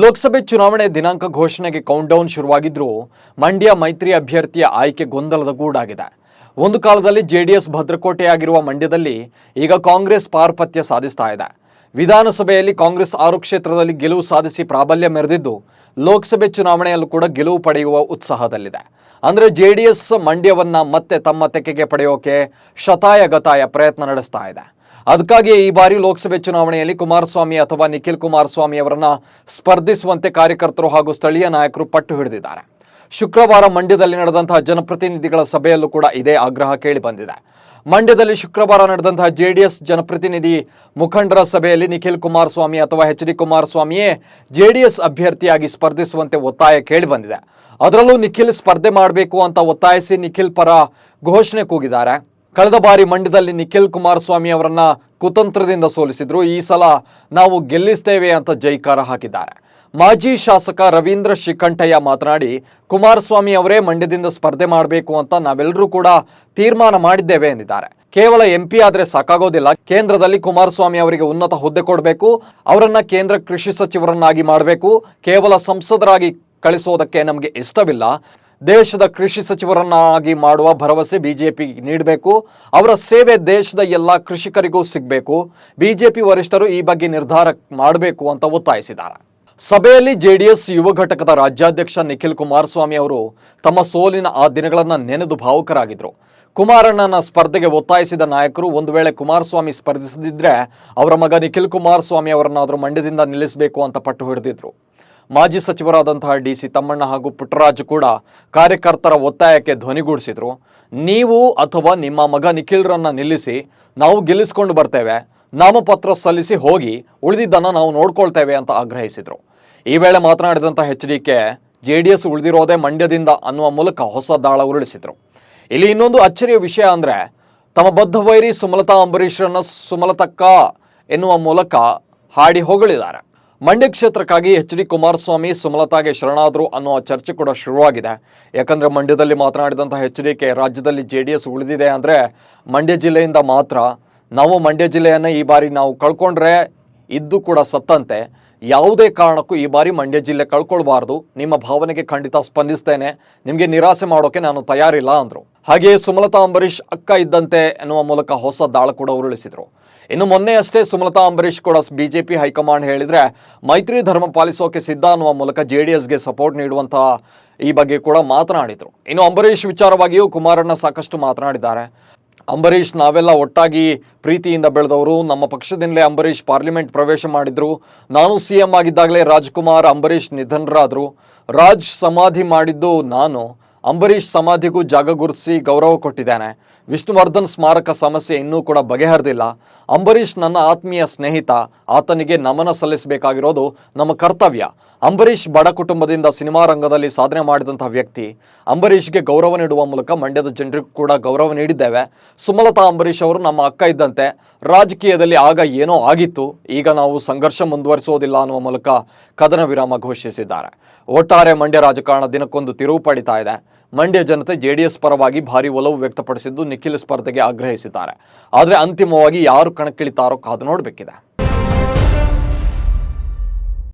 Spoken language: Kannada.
ಲೋಕಸಭೆ ಚುನಾವಣೆ ದಿನಾಂಕ ಘೋಷಣೆಗೆ ಕೌಂಟ್ಡೌನ್ ಶುರುವಾಗಿದ್ದರೂ ಮಂಡ್ಯ ಮೈತ್ರಿ ಅಭ್ಯರ್ಥಿಯ ಆಯ್ಕೆ ಗೊಂದಲದ ಗೂಡಾಗಿದೆ. ಒಂದು ಕಾಲದಲ್ಲಿ ಜೆಡಿಎಸ್ ಭದ್ರಕೋಟೆಯಾಗಿರುವ ಮಂಡ್ಯದಲ್ಲಿ ಈಗ ಕಾಂಗ್ರೆಸ್ ಪಾರ್ಪತ್ಯ ಸಾಧಿಸ್ತಾ ಇದೆ. ವಿಧಾನಸಭೆಯಲ್ಲಿ ಕಾಂಗ್ರೆಸ್ ಆರು ಕ್ಷೇತ್ರದಲ್ಲಿ ಗೆಲುವು ಸಾಧಿಸಿ ಪ್ರಾಬಲ್ಯ ಮೆರೆದಿದ್ದು ಲೋಕಸಭೆ ಚುನಾವಣೆಯಲ್ಲೂ ಕೂಡ ಗೆಲುವು ಪಡೆಯುವ ಉತ್ಸಾಹದಲ್ಲಿದೆ. ಅಂದರೆ ಜೆಡಿಎಸ್ ಮಂಡ್ಯವನ್ನ ಮತ್ತೆ ತಮ್ಮ ತೆಕ್ಕೆಗೆ ಪಡೆಯೋಕೆ ಶತಾಯಗತಾಯ ಪ್ರಯತ್ನ ನಡೆಸ್ತಾ ಇದೆ. ಅದಕ್ಕಾಗಿ ಈ ಬಾರಿ ಲೋಕಸಭೆ ಚುನಾವಣೆಯಲ್ಲಿ ಕುಮಾರಸ್ವಾಮಿ ಅಥವಾ ನಿಖಿಲ್ ಕುಮಾರಸ್ವಾಮಿ ಅವರನ್ನ ಸ್ಪರ್ಧಿಸುವಂತೆ ಕಾರ್ಯಕರ್ತರು ಹಾಗೂ ಸ್ಥಳೀಯ ನಾಯಕರು ಪಟ್ಟು ಹಿಡಿದಿದ್ದಾರೆ. ಶುಕ್ರವಾರ ಮಂಡ್ಯದಲ್ಲಿ ನಡೆದಂತಹ ಜನಪ್ರತಿನಿಧಿಗಳ ಸಭೆಯಲ್ಲೂ ಕೂಡ ಇದೇ ಆಗ್ರಹ ಕೇಳಿ ಬಂದಿದೆ. ಮಂಡ್ಯದಲ್ಲಿ ಶುಕ್ರವಾರ ನಡೆದಂತಹ ಜೆಡಿಎಸ್ ಜನಪ್ರತಿನಿಧಿ ಮುಖಂಡರ ಸಭೆಯಲ್ಲಿ ನಿಖಿಲ್ ಕುಮಾರಸ್ವಾಮಿ ಅಥವಾ ಎಚ್ ಡಿ ಕುಮಾರಸ್ವಾಮಿಯೇ ಜೆಡಿಎಸ್ ಅಭ್ಯರ್ಥಿಯಾಗಿ ಸ್ಪರ್ಧಿಸುವಂತೆ ಒತ್ತಾಯ ಕೇಳಿ ಬಂದಿದೆ. ಅದರಲ್ಲೂ ನಿಖಿಲ್ ಸ್ಪರ್ಧೆ ಮಾಡಬೇಕು ಅಂತ ಒತ್ತಾಯಿಸಿ ನಿಖಿಲ್ ಪರ ಘೋಷಣೆ ಕೂಗಿದ್ದಾರೆ. ಕಳೆದ ಬಾರಿ ಮಂಡ್ಯದಲ್ಲಿ ನಿಖಿಲ್ ಕುಮಾರಸ್ವಾಮಿ ಅವರನ್ನ ಕುತಂತ್ರದಿಂದ ಸೋಲಿಸಿದ್ರು. ಈ ಸಲ ನಾವು ಗೆಲ್ಲಿಸ್ತೇವೆ ಅಂತ ಜೈಕಾರ ಹಾಕಿದ್ದಾರೆ. ಮಾಜಿ ಶಾಸಕ ರವೀಂದ್ರ ಶ್ರೀಕಂಠಯ್ಯ ಮಾತನಾಡಿ, ಕುಮಾರಸ್ವಾಮಿ ಅವರೇ ಮಂಡ್ಯದಿಂದ ಸ್ಪರ್ಧೆ ಮಾಡಬೇಕು ಅಂತ ನಾವೆಲ್ಲರೂ ಕೂಡ ತೀರ್ಮಾನ ಮಾಡಿದ್ದೇವೆ ಎಂದಿದ್ದಾರೆ. ಕೇವಲ ಎಂಪಿ ಆದರೆ ಸಾಕಾಗೋದಿಲ್ಲ. ಕೇಂದ್ರದಲ್ಲಿ ಕುಮಾರಸ್ವಾಮಿ ಅವರಿಗೆ ಉನ್ನತ ಹುದ್ದೆ ಕೊಡಬೇಕು. ಅವರನ್ನ ಕೇಂದ್ರ ಕೃಷಿ ಸಚಿವರನ್ನಾಗಿ ಮಾಡಬೇಕು. ಕೇವಲ ಸಂಸದರಾಗಿ ಕಳಿಸೋದಕ್ಕೆ ನಮಗೆ ಇಷ್ಟವಿಲ್ಲ. ದೇಶದ ಕೃಷಿ ಸಚಿವರನ್ನಾಗಿ ಮಾಡುವ ಭರವಸೆ ಬಿಜೆಪಿ ನೀಡಬೇಕು. ಅವರ ಸೇವೆ ದೇಶದ ಎಲ್ಲ ಕೃಷಿಕರಿಗೂ ಸಿಗಬೇಕು. ಬಿಜೆಪಿ ವರಿಷ್ಠರು ಈ ಬಗ್ಗೆ ನಿರ್ಧಾರ ಮಾಡಬೇಕು ಅಂತ ಒತ್ತಾಯಿಸಿದ್ದಾರೆ. ಸಭೆಯಲ್ಲಿ ಜೆಡಿಎಸ್ ಯುವ ಘಟಕದ ರಾಜ್ಯಾಧ್ಯಕ್ಷ ನಿಖಿಲ್ ಕುಮಾರಸ್ವಾಮಿ ಅವರು ತಮ್ಮ ಸೋಲಿನ ಆ ದಿನಗಳನ್ನು ನೆನೆದು ಭಾವುಕರಾಗಿದ್ದರು ಕುಮಾರಣ್ಣನ ಸ್ಪರ್ಧೆಗೆ ಒತ್ತಾಯಿಸಿದ ನಾಯಕರು ಒಂದು ವೇಳೆ ಕುಮಾರಸ್ವಾಮಿ ಸ್ಪರ್ಧಿಸದಿದ್ರೆ ಅವರ ಮಗ ನಿಖಿಲ್ ಕುಮಾರಸ್ವಾಮಿ ಅವರನ್ನಾದರೂ ಮಂಡ್ಯದಿಂದ ನಿಲ್ಲಿಸಬೇಕು ಅಂತ ಪಟ್ಟು ಹಿಡಿದಿದ್ರು. ಮಾಜಿ ಸಚಿವರಾದಂತಹ ಡಿ ಸಿ ತಮ್ಮಣ್ಣ ಹಾಗೂ ಪುಟ್ಟರಾಜ್ ಕೂಡ ಕಾರ್ಯಕರ್ತರ ಒತ್ತಾಯಕ್ಕೆ ಧ್ವನಿಗೂಡಿಸಿದ್ರು. ನೀವು ಅಥವಾ ನಿಮ್ಮ ಮಗ ನಿಖಿಲ್ರನ್ನ ನಿಲ್ಲಿಸಿ ನಾವು ಗೆಲ್ಲಿಸ್ಕೊಂಡು ಬರ್ತೇವೆ. ನಾಮಪತ್ರ ಸಲ್ಲಿಸಿ ಹೋಗಿ ಉಳಿದಿದ್ದನ್ನು ನಾವು ನೋಡ್ಕೊಳ್ತೇವೆ ಅಂತ ಆಗ್ರಹಿಸಿದ್ರು. ಈ ವೇಳೆ ಮಾತನಾಡಿದಂಥ H D K, J D S ಉಳಿದಿರೋದೇ ಮಂಡ್ಯದಿಂದ ಅನ್ನುವ ಮೂಲಕ ಹೊಸ ದಾಳ ಉರುಳಿಸಿದ್ರು. ಇಲ್ಲಿ ಇನ್ನೊಂದು ಅಚ್ಚರಿಯ ವಿಷಯ ಅಂದ್ರೆ, ತಮ್ಮ ಬದ್ಧ ವೈರಿ ಸುಮಲತಾ ಅಂಬರೀಶ್ರನ್ನ ಸುಮಲತಕ್ಕ ಎನ್ನುವ ಮೂಲಕ ಹಾಡಿ ಹೊಗಳಿದ್ದಾರೆ. ಮಂಡ್ಯ ಕ್ಷೇತ್ರಕ್ಕಾಗಿ ಎಚ್ ಡಿ ಕುಮಾರಸ್ವಾಮಿ ಸುಮಲತಾಗೆ ಶರಣಾದರು ಅನ್ನುವ ಚರ್ಚೆ ಕೂಡ ಶುರುವಾಗಿದೆ. ಯಾಕಂದರೆ ಮಂಡ್ಯದಲ್ಲಿ ಮಾತನಾಡಿದಂಥ ಎಚ್ ಡಿ ರಾಜ್ಯದಲ್ಲಿ ಜೆ ಡಿ ಎಸ್ ಉಳಿದಿದೆ ಅಂದ್ರೆ ಮಂಡ್ಯ ಜಿಲ್ಲೆಯಿಂದ ಮಾತ್ರ ನಾವು ಮಂಡ್ಯ ಜಿಲ್ಲೆಯನ್ನು ಈ ಬಾರಿ ನಾವು ಕಳ್ಕೊಂಡ್ರೆ ಇದ್ದು ಕೂಡ ಸತ್ತಂತೆ. ಯಾವುದೇ ಕಾರಣಕ್ಕೂ ಈ ಬಾರಿ ಮಂಡ್ಯ ಜಿಲ್ಲೆ ಕಳ್ಕೊಳ್ಬಾರ್ದು. ನಿಮ್ಮ ಭಾವನೆಗೆ ಖಂಡಿತ ಸ್ಪಂದಿಸ್ತೇನೆ. ನಿಮಗೆ ನಿರಾಸೆ ಮಾಡೋಕೆ ನಾನು ತಯಾರಿಲ್ಲ ಅಂದರು. ಹಾಗೆಯೇ ಸುಮಲತಾ ಅಂಬರೀಷ್ ಅಕ್ಕ ಇದ್ದಂತೆ ಎನ್ನುವ ಮೂಲಕ ಹೊಸ ದಾಳ ಕೂಡ ಉರುಳಿಸಿದರು. ಇನ್ನು ಮೊನ್ನೆ ಅಷ್ಟೇ ಸುಮಲತಾ ಅಂಬರೀಷ್ ಕೂಡ ಬಿಜೆಪಿ ಹೈಕಮಾಂಡ್ ಹೇಳಿದ್ರೆ ಮೈತ್ರಿ ಧರ್ಮ ಪಾಲಿಸೋಕೆ ಸಿದ್ಧ ಅನ್ನುವ ಮೂಲಕ ಜೆ ಡಿ ಎಸ್ಗೆ ಸಪೋರ್ಟ್ ನೀಡುವಂತಹ ಈ ಬಗ್ಗೆ ಕೂಡ ಮಾತನಾಡಿದರು. ಇನ್ನು ಅಂಬರೀಷ್ ವಿಚಾರವಾಗಿಯೂ ಕುಮಾರಣ್ಣ ಸಾಕಷ್ಟು ಮಾತನಾಡಿದ್ದಾರೆ. ಅಂಬರೀಷ್, ನಾವೆಲ್ಲ ಒಟ್ಟಾಗಿ ಪ್ರೀತಿಯಿಂದ ಬೆಳೆದವರು. ನಮ್ಮ ಪಕ್ಷದಿಂದಲೇ ಅಂಬರೀಷ್ ಪಾರ್ಲಿಮೆಂಟ್ ಪ್ರವೇಶ ಮಾಡಿದ್ರು. ನಾನು ಸಿ ಎಂ ಆಗಿದ್ದಾಗಲೇ ರಾಜ್ಕುಮಾರ್, ಅಂಬರೀಷ್ ನಿಧನರಾದರು. ರಾಜ್ ಸಮಾಧಿ ಮಾಡಿದ್ದು ನಾನು. ಅಂಬರೀಷ್ ಸಮಾಧಿಗೂ ಜಾಗ ಗುರುತಿಸಿ ಗೌರವ ಕೊಟ್ಟಿದ್ದಾನೆ. ವಿಷ್ಣುವರ್ಧನ್ ಸ್ಮಾರಕ ಸಮಸ್ಯೆ ಇನ್ನೂ ಕೂಡ ಬಗೆಹರಿದಿಲ್ಲ. ಅಂಬರೀಷ್ ನನ್ನ ಆತ್ಮೀಯ ಸ್ನೇಹಿತ. ಆತನಿಗೆ ನಮನ ಸಲ್ಲಿಸಬೇಕಾಗಿರೋದು ನಮ್ಮ ಕರ್ತವ್ಯ. ಅಂಬರೀಷ್ ಬಡ ಕುಟುಂಬದಿಂದ ಸಿನಿಮಾ ರಂಗದಲ್ಲಿ ಸಾಧನೆ ಮಾಡಿದಂಥ ವ್ಯಕ್ತಿ. ಅಂಬರೀಷ್ಗೆ ಗೌರವ ನೀಡುವ ಮೂಲಕ ಮಂಡ್ಯದ ಜನರಿಗೂ ಕೂಡ ಗೌರವ ನೀಡಿದ್ದೇವೆ. ಸುಮಲತಾ ಅಂಬರೀಷ್ ಅವರು ನಮ್ಮ ಅಕ್ಕ ಇದ್ದಂತೆ. ರಾಜಕೀಯದಲ್ಲಿ ಆಗ ಏನೋ ಆಗಿತ್ತು. ಈಗ ನಾವು ಸಂಘರ್ಷ ಮುಂದುವರಿಸೋದಿಲ್ಲ ಅನ್ನುವ ಮೂಲಕ ಕದನ ವಿರಾಮ ಘೋಷಿಸಿದ್ದಾರೆ. ಒಟ್ಟಾರೆ ಮಂಡ್ಯ ರಾಜಕಾರಣ ದಿನಕ್ಕೊಂದು ತಿರುವು ಪಡಿತಾ ಇದೆ. ಮಂಡ್ಯ ಜನತೆ ಜೆಡಿಎಸ್ ಪರವಾಗಿ ಭಾರಿ ಒಲವು ವ್ಯಕ್ತಪಡಿಸಿದ್ದು ನಿಖಿಲ್ ಸ್ಪರ್ಧೆಗೆ ಆಗ್ರಹಿಸಿದ್ದಾರೆ. ಆದರೆ ಅಂತಿಮವಾಗಿ ಯಾರು ಕಣಕ್ಕಿಳಿತಾರೋ ಕಾದು ನೋಡಬೇಕಿದೆ.